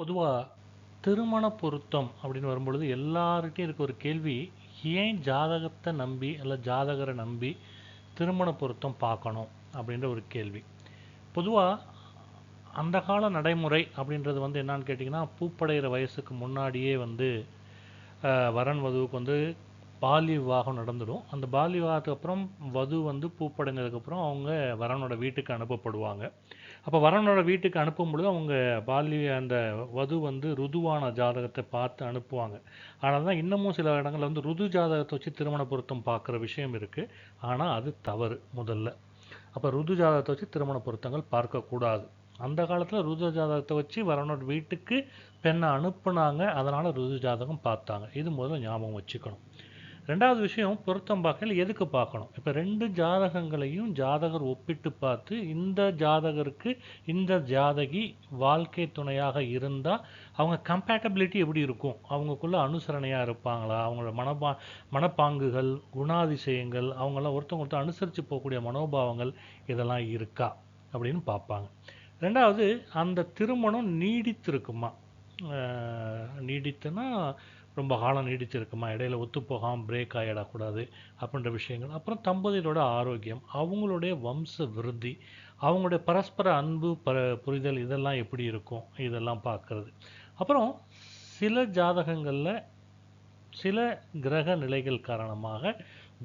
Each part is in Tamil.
பொதுவாக திருமண பொருத்தம் அப்படின்னு வரும்பொழுது எல்லார்கிட்டையும் இருக்க ஒரு கேள்வி ஏன் ஜாதகத்தை நம்பி அல்ல ஜாதகரை நம்பி திருமண பொருத்தம் பார்க்கணும் அப்படின்ற ஒரு கேள்வி. பொதுவாக அந்த கால நடைமுறை அப்படின்றது வந்து என்னன்னு கேட்டிங்கன்னா பூப்படைகிற வயசுக்கு முன்னாடியே வந்து வரன் வதுவுக்கு வந்து பாலி விவாகம் நடந்துடும். அந்த பாலி விவாகத்துக்கு அப்புறம் வது வந்து பூப்படைஞ்சதுக்கப்புறம் அவங்க வரனோட வீட்டுக்கு அனுப்பப்படுவாங்க. அப்போ வரனோட வீட்டுக்கு அனுப்பும் பொழுது அவங்க பால்ய அந்த வது வந்து ருதுவான ஜாதகத்தை பார்த்து அனுப்புவாங்க. ஆனால் தான் இன்னமும் சில இடங்களில் வந்து ருது ஜாதகத்தை வச்சு திருமண பொருத்தம் பார்க்குற விஷயம் இருக்குது ஆனால் அது தவறு முதல்ல. அப்போ ருது ஜாதகத்தை வச்சு திருமண பொருத்தங்கள் பார்க்கக்கூடாது அந்த காலத்தில் ருது ஜாதகத்தை வச்சு வரனோட வீட்டுக்கு பெண்ணை அனுப்புனாங்க. அதனால் ருது ஜாதகம் பார்த்தாங்க. இது முதல்ல ஞாபகம் வச்சுக்கணும். ரெண்டாவது விஷயம் பொருத்தம் பார்க்கல எதுக்கு பார்க்கணும்? இப்போ ரெண்டு ஜாதகங்களையும் ஜாதகர் ஒப்பிட்டு பார்த்து இந்த ஜாதகருக்கு இந்த ஜாதகி வாழ்க்கை துணையாக இருந்தால் அவங்க கம்பேட்டபிலிட்டி எப்படி இருக்கும்? அவங்களுக்குள்ள அனுசரணையாக இருப்பாங்களா? அவங்களோட மனப்பா மனப்பாங்குகள் குணாதிசயங்கள் அவங்களாம் ஒருத்தவங்க ஒருத்தர் அனுசரித்து போகக்கூடிய மனோபாவங்கள் இதெல்லாம் இருக்கா? அப்படின்னு பார்ப்பாங்க. ரெண்டாவது அந்த திருமணம் நீடித்திருக்குமா? அஹ் நீடித்துனா ரொம்ப காலம் நீடிச்சிருக்குமா? இடையில ஒத்துப்போகாமல் பிரேக் ஆகிடக்கூடாது அப்படின்ற விஷயங்கள். அப்புறம் தம்பதியரோட ஆரோக்கியம் அவங்களுடைய வம்ச விருத்தி அவங்களுடைய பரஸ்பர அன்பு பர புரிதல் இதெல்லாம் எப்படி இருக்கும்? இதெல்லாம் பார்க்குறது. அப்புறம் சில ஜாதகங்களில் சில கிரக நிலைகள் காரணமாக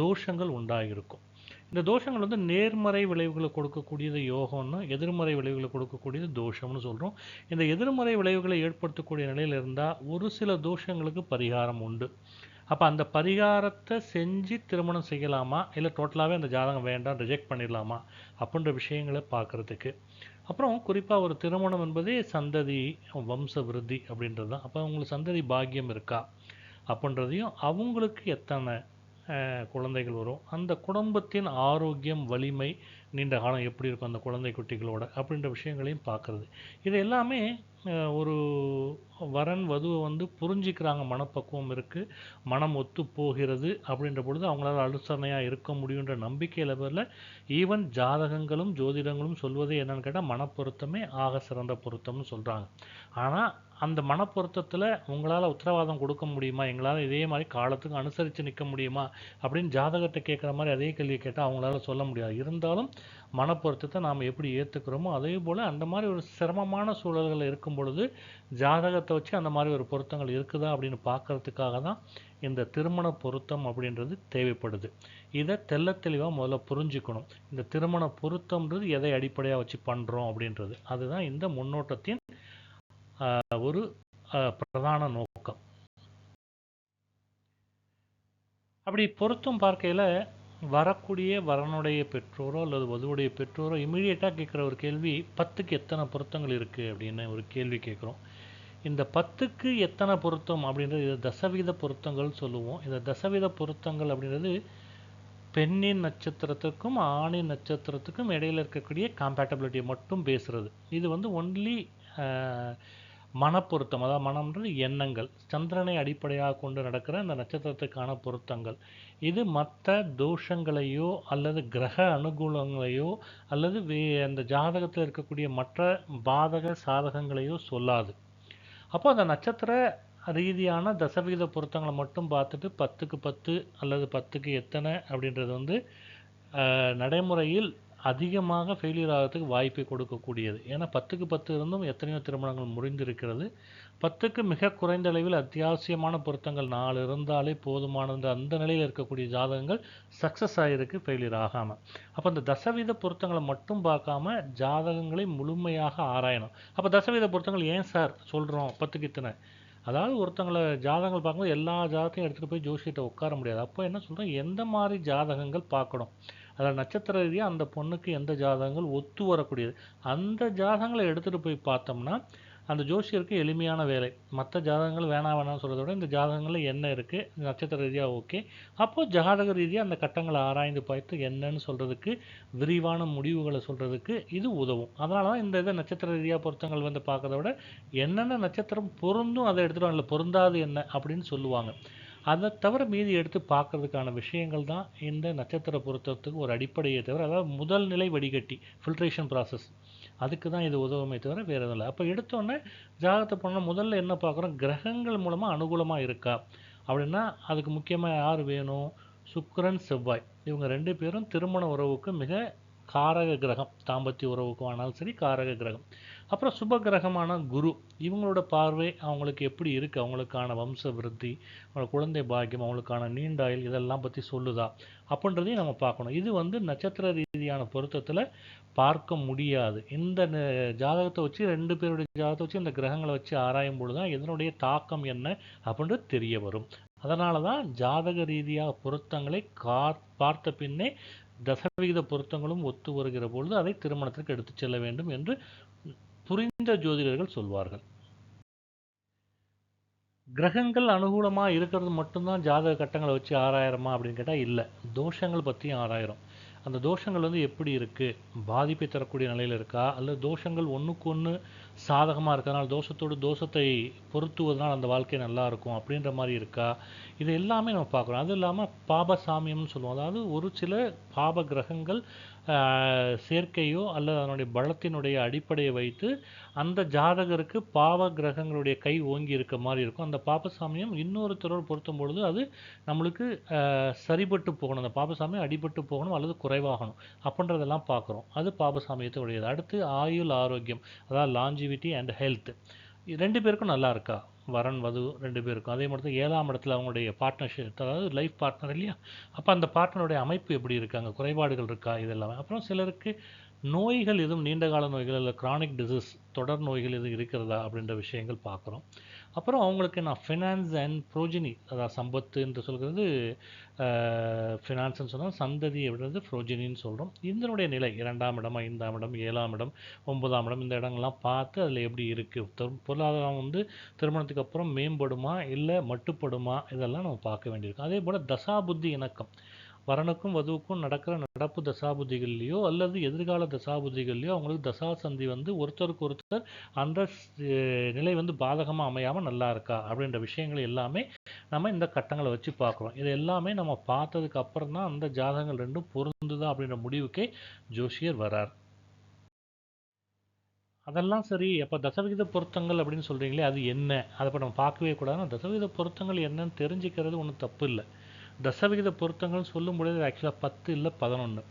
தோஷங்கள் உண்டாகிருக்கும் இந்த தோஷங்கள் வந்து நேர்மறை விளைவுகளை கொடுக்கக்கூடியது யோகம்னு எதிர்மறை விளைவுகளை கொடுக்கக்கூடியது தோஷம்னு சொல்கிறோம் இந்த எதிர்மறை விளைவுகளை ஏற்படுத்தக்கூடிய நிலையில் இருந்தால் ஒரு சில தோஷங்களுக்கு பரிகாரம் உண்டு. அப்போ அந்த பரிகாரத்தை செஞ்சு திருமணம் செய்யலாமா? இல்லை டோட்டலாகவே அந்த ஜாதகம் வேண்டாம் ரிஜெக்ட் பண்ணிடலாமா? அப்படின்ற விஷயங்களை பார்க்குறதுக்கு. அப்புறம் குறிப்பாக ஒரு திருமணம் என்பதே சந்ததி வம்ச விருத்தி அப்படின்றது தான். அப்போ அவங்களுக்கு சந்ததி பாக்கியம் இருக்கா? அப்படின்றதையும் அவங்களுக்கு எத்தனை குழந்தைகள் வரும்? அந்த குடும்பத்தின் ஆரோக்கியம் வலிமை நீண்ட காலம் எப்படி இருக்கும் அந்த குழந்தை குட்டிகளோட அப்படின்ற விஷயங்களையும் பார்க்குறது. இது எல்லாமே ஒரு வரன் வதுவை வந்து புரிஞ்சிக்கிறாங்க. மனப்பக்குவம் இருக்குது மனம் ஒத்து போகிறது அப்படின்ற பொழுது அவங்களால அனுசரணையாக இருக்க முடியுன்ற நம்பிக்கையில் பேரில் ஈவன் ஜாதகங்களும் ஜோதிடங்களும் சொல்வதே என்னென்னு கேட்டால் மனப்பொருத்தமே ஆக சிறந்த பொருத்தம்னு சொல்கிறாங்க ஆனால் அந்த மனப்பொருத்தத்தில் உங்களால் உத்தரவாதம் கொடுக்க முடியுமா? எங்களால் இதே மாதிரி காலத்துக்கு அனுசரித்து நிற்க முடியுமா? அப்படின்னு ஜாதகத்தை கேட்குற மாதிரி அதே கேள்வியை கேட்டால் அவங்களால சொல்ல முடியாது. இருந்தாலும் மனப்பொருத்தத்தை நாம் எப்படி ஏற்றுக்கிறோமோ அதே போல் அந்த மாதிரி ஒரு சிரமமான சூழல்கள் இருக்கும் பொழுது ஜாதகத்தை வச்சு அந்த மாதிரி ஒரு பொருத்தங்கள் இருக்குதா அப்படின்னு பார்க்கறதுக்காக தான் இந்த திருமண பொருத்தம் அப்படின்றது தேவைப்படுது. இதை தெல்ல தெளிவாக முதல்ல புரிஞ்சுக்கணும். இந்த திருமண பொருத்தம்ன்றது எதை அடிப்படையாக வச்சு பண்ணுறோம் அப்படின்றது. அதுதான் இந்த முன்னோட்டத்தின் ஒரு பிரதான நோக்கம். அப்படி பொருத்தம் பார்க்கையில் வரக்கூடிய வரனுடைய பெற்றோரோ அல்லது வதுவுடைய பெற்றோரோ இமீடியட்டாக கேட்குற ஒரு கேள்வி பத்துக்கு எத்தனை பொருத்தங்கள் இருக்குது அப்படின்னு ஒரு கேள்வி கேட்குறோம். இந்த பத்துக்கு எத்தனை பொருத்தம் அப்படின்றது இது தசவீத பொருத்தங்கள் சொல்லுவோம். இந்த தசவீத பொருத்தங்கள் அப்படின்றது பெண்ணின் நட்சத்திரத்துக்கும் ஆணின் நட்சத்திரத்துக்கும் இடையில இருக்கக்கூடிய காம்பேட்டபிலிட்டியை மட்டும் பேசுகிறது இது வந்து ஒன்லி மனப்பொருத்தம் அதாவது மனம்ன்றது எண்ணங்கள். சந்திரனை அடிப்படையாக கொண்டு நடக்கிற அந்த நட்சத்திரத்துக்கான பொருத்தங்கள். இது மற்ற தோஷங்களையோ அல்லது கிரக அனுகூலங்களையோ அல்லது வே அந்த ஜாதகத்தில் இருக்கக்கூடிய மற்ற பாதக சாதகங்களையோ சொல்லாது. அப்போ அந்த நட்சத்திர ரீதியான தசவிகித பொருத்தங்களை மட்டும் பார்த்துட்டு பத்துக்கு பத்து அல்லது பத்துக்கு எத்தனை அப்படின்றது வந்து நடைமுறையில் அதிகமாக ஃபெயிலியர் ஆகிறதுக்கு வாய்ப்பை கொடுக்கக்கூடியது. ஏன்னா பத்துக்கு பத்து இருந்தும் எத்தனையோ திருமணங்கள் முறிந்திருக்கிறது பத்துக்கு மிக குறைந்த அளவில் அத்தியாவசியமான பொருத்தங்கள் நாலு இருந்தாலே போதுமானது. அந்த நிலையில் இருக்கக்கூடிய ஜாதகங்கள் சக்ஸஸ் ஆகிருக்கு ஃபெயிலியர் ஆகாமல் அப்போ அந்த தசவீத பொருத்தங்களை மட்டும் பார்க்காம ஜாதகங்களை முழுமையாக ஆராயணும். அப்போ தசவீத பொருத்தங்கள் ஏன் சார் சொல்கிறோம் பத்துக்கு இத்தனை. அதாவது ஒருத்தங்களை ஜாதகங்கள் பார்க்கும்போது எல்லா ஜாதகத்தையும் எடுத்துகிட்டு போய் ஜோசியிட்ட உட்கார முடியாது. அப்போ என்ன சொல்கிறோம் எந்த மாதிரி ஜாதகங்கள் பார்க்கணும்? அதில் நட்சத்திர ரீதியாக அந்த பொண்ணுக்கு எந்த ஜாதகங்கள் ஒத்து வரக்கூடியது? அந்த ஜாதகங்களை எடுத்துகிட்டு போய் பார்த்தோம்னா அந்த ஜோசியருக்கு எளிமையான வேலை. மற்ற ஜாதகங்கள் வேணாம் வேணாம்னு சொல்கிறத விட இந்த ஜாதகங்களில் என்ன இருக்குது நட்சத்திர ரீதியாக ஓகே. அப்போது ஜாதக ரீதியாக அந்த கட்டங்களை ஆராய்ந்து பார்த்து என்னன்னு சொல்கிறதுக்கு விரிவான முடிவுகளை சொல்கிறதுக்கு இது உதவும். அதனால தான் இந்த இதை நட்சத்திர ரீதியாக பொருத்தங்கள் வந்து பார்க்கறத விட என்னென்ன நட்சத்திரம் பொருந்தும் அதை எடுத்துகிட்டு இல்லை பொருந்தாது என்ன? அப்படின்னு சொல்லுவாங்க. அதை தவிர மீதி எடுத்து பார்க்கறதுக்கான விஷயங்கள் தான் இந்த நட்சத்திர பொருத்தத்துக்கு ஒரு அடிப்படையை தவிர அதாவது முதல் நிலை வடிகட்டி ஃபில்ட்ரேஷன் ப்ராசஸ் அதுக்கு தான் இது உதவுமே தவிர வேறு எதுவும் இல்லை. அப்போ எடுத்தோடனே ஜாதகத்தை பண்ண முதல்ல என்ன பார்க்குறோம்? கிரகங்கள் மூலமாக அனுகூலமாக இருக்கா? அப்படின்னா அதுக்கு முக்கியமாக யார் வேணும்? சுக்கரன் செவ்வாய். இவங்க ரெண்டு பேரும் திருமண உறவுக்கு மிக காரக கிரகம். தாம்பத்திய உறவுக்கும் ஆனாலும் சரி காரக கிரகம். அப்புறம் சுப கிரகமான குரு இவங்களோட பார்வை அவங்களுக்கு எப்படி இருக்குது அவங்களுக்கான வம்ச விருத்தி அவங்களோட குழந்தை பாக்கியம் அவங்களுக்கான நீண்ட இதெல்லாம் பற்றி சொல்லுதா? அப்படின்றதையும் நம்ம பார்க்கணும். இது வந்து நட்சத்திர ரீதியான பொருத்தத்தில் பார்க்க முடியாது. இந்த ஜாதகத்தை வச்சு ரெண்டு பேருடைய ஜாதகத்தை வச்சு இந்த கிரகங்களை வச்சு ஆராயும் பொழுது தான் இதனுடைய தாக்கம் என்ன அப்படின்றது தெரிய வரும். அதனால தான் ஜாதக ரீதியாக பொருத்தங்களை கார் பார்த்த பின்னே தசவிகித பொருத்தங்களும் ஒத்து வருகிற பொழுது அதை திருமணத்திற்கு எடுத்துச் செல்ல வேண்டும் என்று புரிந்த ஜோதிடர்கள் சொல்வார்கள். கிரகங்கள் அனுகூலமா இருக்கிறது மட்டும்தான் ஜாதக கட்டங்களை வச்சு ஆறாயிரமா அப்படின்னு கேட்டா இல்லை. தோஷங்கள் பற்றியும் ஆறாயிரம். அந்த தோஷங்கள் வந்து எப்படி இருக்கு? பாதிப்பை தரக்கூடிய நிலையில் இருக்கா? அல்லது தோஷங்கள் ஒண்ணுக்கு ஒண்ணு சாதகமா இருக்கிறதுனால தோஷத்தோடு தோஷத்தை பொருத்துவதனால் அந்த வாழ்க்கை நல்லா இருக்கும் அப்படின்ற மாதிரி இருக்கா? இது எல்லாமே நம்ம பார்க்குறோம் அதுவும் இல்லாமல் பாபசாமியம்னு சொல்லுவோம். அதாவது ஒரு சில பாப கிரகங்கள் சேர்க்கையோ அல்லது அதனுடைய பலத்தினுடைய அடிப்படையை வைத்து அந்த ஜாதகருக்கு பாவ கிரகங்களுடைய கை ஓங்கி இருக்க மாதிரி இருக்கும். அந்த பாபசாமியம் இன்னொருத்தரோடு பொருத்தும் பொழுது அது நம்மளுக்கு சரிபட்டு போகணும். அந்த பாபசாமியம் அடிபட்டு போகணும் அல்லது குறைவாகணும் அப்படின்றதெல்லாம் பார்க்குறோம். அது பாபசாமியத்தை உடையது அடுத்து ஆயுள் ஆரோக்கியம் அதாவது லாஞ்சிவிட்டி அண்ட் ஹெல்த் ரெண்டு பேருக்கும் நல்லா இருக்கா? வரன் வது ரெண்டு பேருக்கும். அதே மாதிரி தான் ஏழாம் இடத்துல அவங்களுடைய பார்ட்னர்ஷிப் அதாவது லைஃப் பார்ட்னர் இல்லையா? அப்போ அந்த பார்ட்னருடைய அமைப்பு எப்படி இருக்காங்க குறைபாடுகள் இருக்கா? இதெல்லாமே அப்புறம் சிலருக்கு நோய்கள் எதுவும் நீண்ட கால நோய்கள் இல்லை கிரானிக் டிசீஸ் தொடர் நோய்கள் எதுவும் இருக்கிறதா அப்படின்ற விஷயங்கள் பார்க்குறோம். அப்புறம் அவங்களுக்கு நான் ஃபினான்ஸ் அண்ட் ப்ரோஜினி அதாவது சம்பத்து என்று சொல்கிறது ஃபினான்ஸ்னு சொன்னால் சந்ததி அப்படின்றது ப்ரோஜினின்னு சொல்கிறோம் இதனுடைய நிலை இரண்டாம் இடம் ஐந்தாம் இடம் ஏழாம் இடம் ஒன்பதாம் இடம் இந்த இடங்கள்லாம் பார்த்து அதில் எப்படி இருக்குது பொருளாதாரம் வந்து திருமணத்துக்கு அப்புறம் மேம்படுமா இல்லை மட்டுப்படுமா? இதெல்லாம் நம்ம பார்க்க வேண்டியிருக்கும் அதே போல் தசாபுத்தி இணக்கம். வரனுக்கும் வதுவுக்கும் நடக்கிற நடப்பு தசாபுதிகள்லையோ அல்லது எதிர்கால தசாபுதிகள்லையோ அவங்களுக்கு தசா சந்தி வந்து ஒருத்தருக்கு ஒருத்தர் அந்த நிலை வந்து பாதகமாக அமையாமல் நல்லா இருக்கா அப்படின்ற விஷயங்கள் எல்லாமே நம்ம இந்த கட்டங்களை வச்சு பார்க்குறோம். இது எல்லாமே நம்ம பார்த்ததுக்கு அப்புறம் தான் அந்த ஜாதகங்கள் ரெண்டும் பொருந்துதா அப்படின்ற முடிவுக்கே ஜோஷியர் வரார். அதெல்லாம் சரி அப்போ தசவிகித பொருத்தங்கள் அப்படின்னு சொல்கிறீங்களே அது என்ன? அதை இப்போ நம்ம பார்க்கவே கூடாதுன்னா தசவிகித பொருத்தங்கள் என்னன்னு தெரிஞ்சுக்கிறது ஒன்றும் தப்பு இல்லை. தசவிகித பொருத்தங்கள்னு சொல்லும் பொழுது ஆக்சுவலாக பத்து இல்லை பதினொன்று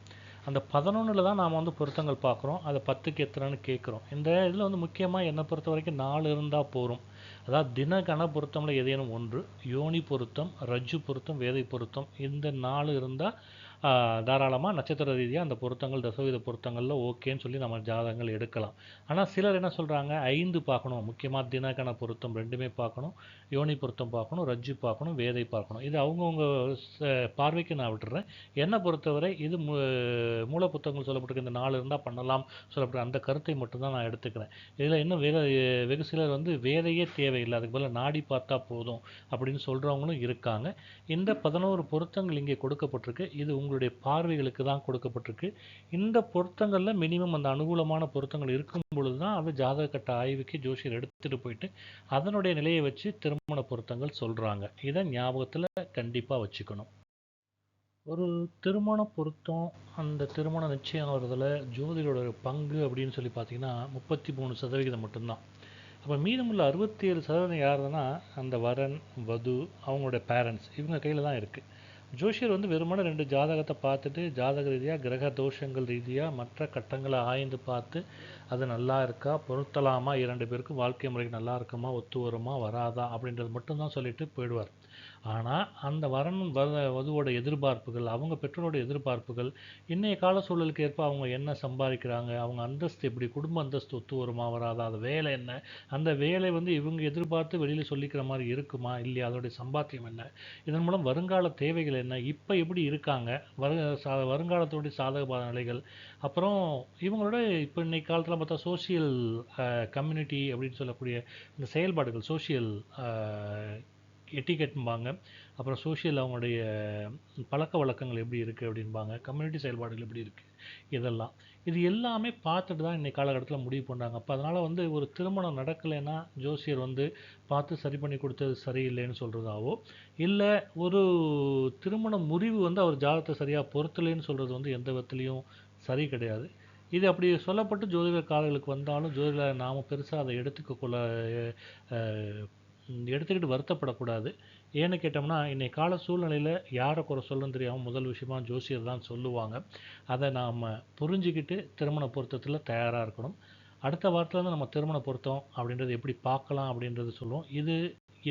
அந்த பதினொன்றில் தான் நாம் வந்து பொருத்தங்கள் பார்க்குறோம். அதை பத்துக்கு எத்தனைன்னு கேட்குறோம். இந்த இதில் வந்து முக்கியமாக என்னை பொறுத்த வரைக்கும் நாலு இருந்தால் போதும். அதாவது தினகண பொருத்தமில் பொருத்தம்ல ஏதேனும் ஒன்று யோனி பொருத்தம் ரஜ்ஜு பொருத்தம் வேதை பொருத்தம் இந்த நாலு இருந்தால் தாராளமாக நட்சத்திர ரீதியாக அந்த பொருத்தங்கள் தசவித பொருத்தங்களில் ஓகேன்னு சொல்லி நம்ம ஜாதகங்கள் எடுக்கலாம். ஆனால் சிலர் என்ன சொல்கிறாங்க ஐந்து பார்க்கணும். முக்கியமாக தினகண பொருத்தம் ரெண்டுமே பார்க்கணும். யோனி பொருத்தம் பார்க்கணும். ரஜ்ஜு பார்க்கணும். வேதை பார்க்கணும். இது அவங்கவுங்க பார்வைக்கு நான் விட்டுறேன். என்னை பொறுத்தவரை இது மூ மூல புத்தகங்கள் சொல்லப்பட்டிருக்க. இந்த நாலு இருந்தால் பண்ணலாம் சொல்லப்பட்ட அந்த கருத்தை மட்டும்தான் நான் எடுத்துக்கிறேன். இதில் இன்னும் வெகு வெகு சிலர் வந்து வேதையே தேவையில்லை. அதுக்கு பதிலா நாடி பார்த்தா போதும் அப்படின்னு சொல்கிறவங்களும் இருக்காங்க. இந்த பதினோரு பொருத்தங்கள் இங்கே கொடுக்கப்பட்டிருக்கு. இது உங்களுடைய பார்வைகளுக்கு தான் கொடுக்கப்பட்டிருக்கு. இந்த பொருத்தங்களில் மினிமம் அந்த அனுகூலமான பொருத்தங்கள் இருக்கும் பொழுது தான் அது ஜாதக கட்ட ஆய்வுக்கு ஜோஷியர் எடுத்துகிட்டு போயிட்டு அதனுடைய நிலையை வச்சு திருமண பொருத்தங்கள் சொல்கிறாங்க இதை ஞாபகத்தில் கண்டிப்பாக வச்சுக்கணும். ஒரு திருமண பொருத்தம் அந்த திருமண நிச்சயம் ஆகிறதுல ஜோதிடரோட பங்கு அப்படின்னு சொல்லி பார்த்தீங்கன்னா முப்பத்தி மூணு சதவிகிதம் மட்டும்தான். அப்போ மீதமுள்ள அறுபத்தி ஏழு சதவீதம் யாருன்னா அந்த வரன் வது அவங்களோட பேரண்ட்ஸ் இவங்க கையில் தான் இருக்குது ஜோஷியர் வந்து வெறுமனே ரெண்டு ஜாதகத்தை பார்த்துட்டு ஜாதக ரீதியாக கிரக தோஷங்கள் ரீதியாக மற்ற கட்டங்களை ஆய்ந்து பார்த்து அது நல்லா இருக்கா பொருத்தலாமா இரண்டு பேருக்கும் வாழ்க்கை முறைக்கு நல்லா இருக்குமா ஒத்து வருமா வராதா அப்படின்றது மட்டும்தான் சொல்லிட்டு போயிடுவார். ஆனால் அந்த வரணும் வர வதுவோட எதிர்பார்ப்புகள் அவங்க பெற்றோரோட எதிர்பார்ப்புகள் இன்றைய கால சூழலுக்கு ஏற்ப அவங்க என்ன சம்பாதிக்கிறாங்க அவங்க அந்தஸ்து எப்படி குடும்ப அந்தஸ்து ஒத்து வருமா வராதா அது வேலை என்ன? அந்த வேலை வந்து இவங்க எதிர்பார்த்து வெளியில் சொல்லிக்கிற மாதிரி இருக்குமா இல்லையா? அதோடைய சம்பாத்தியம் என்ன? இதன் மூலம் வருங்கால தேவைகள் என்ன? இப்போ எப்படி இருக்காங்க? வரு சா வருங்காலத்தோடைய சாதக பாத நிலைகள். அப்புறம் இவங்களோட இப்போ இன்னைக்கு காலத்தில் பார்த்தா சோஷியல் கம்யூனிட்டி அப்படின்னு சொல்லக்கூடிய இந்த செயல்பாடுகள் சோஷியல் எட்டிகெட்ம்பாங்க அப்புறம் சோஷியல் அவங்களுடைய பழக்க வழக்கங்கள் எப்படி இருக்குது அப்படின்பாங்க கம்யூனிட்டி செயல்பாடுகள் எப்படி இருக்குது இதெல்லாம். இது எல்லாமே பார்த்துட்டு தான் இன்றைக்கி காலகட்டத்தில் முடிவு பண்ணாங்க அப்போ அதனால் வந்து ஒரு திருமணம் நடக்கலைன்னா ஜோசியர் வந்து பார்த்து சரி பண்ணி கொடுத்தது சரியில்லைன்னு சொல்கிறதாவோ இல்லை ஒரு திருமண முறிவு வந்து அவர் ஜாதகத்தை சரியாக பொருத்தலைன்னு சொல்கிறது வந்து எந்த விதத்துலேயும் சரி கிடையாது. இது அப்படி சொல்லப்பட்டு ஜோதிடர் காலங்களுக்கு வந்தாலும் ஜோதிடர் நாம் பெருசாக அதை எடுத்துக்க கொள்ள எடுத்துக்கிட்டு வருத்தப்படக்கூடாது. ஏன்னு கேட்டோம்னா இன்னைக்கு கால சூழ்நிலையில் யாரை குறை சொல்லணும் தெரியாமல் முதல் விஷயமா ஜோசியர் தான் சொல்லுவாங்க. அதை நாம் புரிஞ்சுக்கிட்டு திருமண பொருத்தத்தில் தயாராக இருக்கணும். அடுத்த வாரத்தில் நம்ம திருமண பொருத்தம் அப்படின்றது எப்படி பார்க்கலாம் அப்படின்றது சொல்லுவோம். இது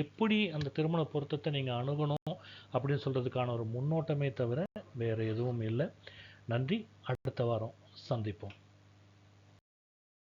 எப்படி அந்த திருமண பொருத்தத்தை நீங்கள் அணுகணும் அப்படின்னு சொல்கிறதுக்கான ஒரு முன்னோட்டமே தவிர வேறு எதுவும் இல்லை. நன்றி. அடுத்த வாரம் சந்திப்போம்.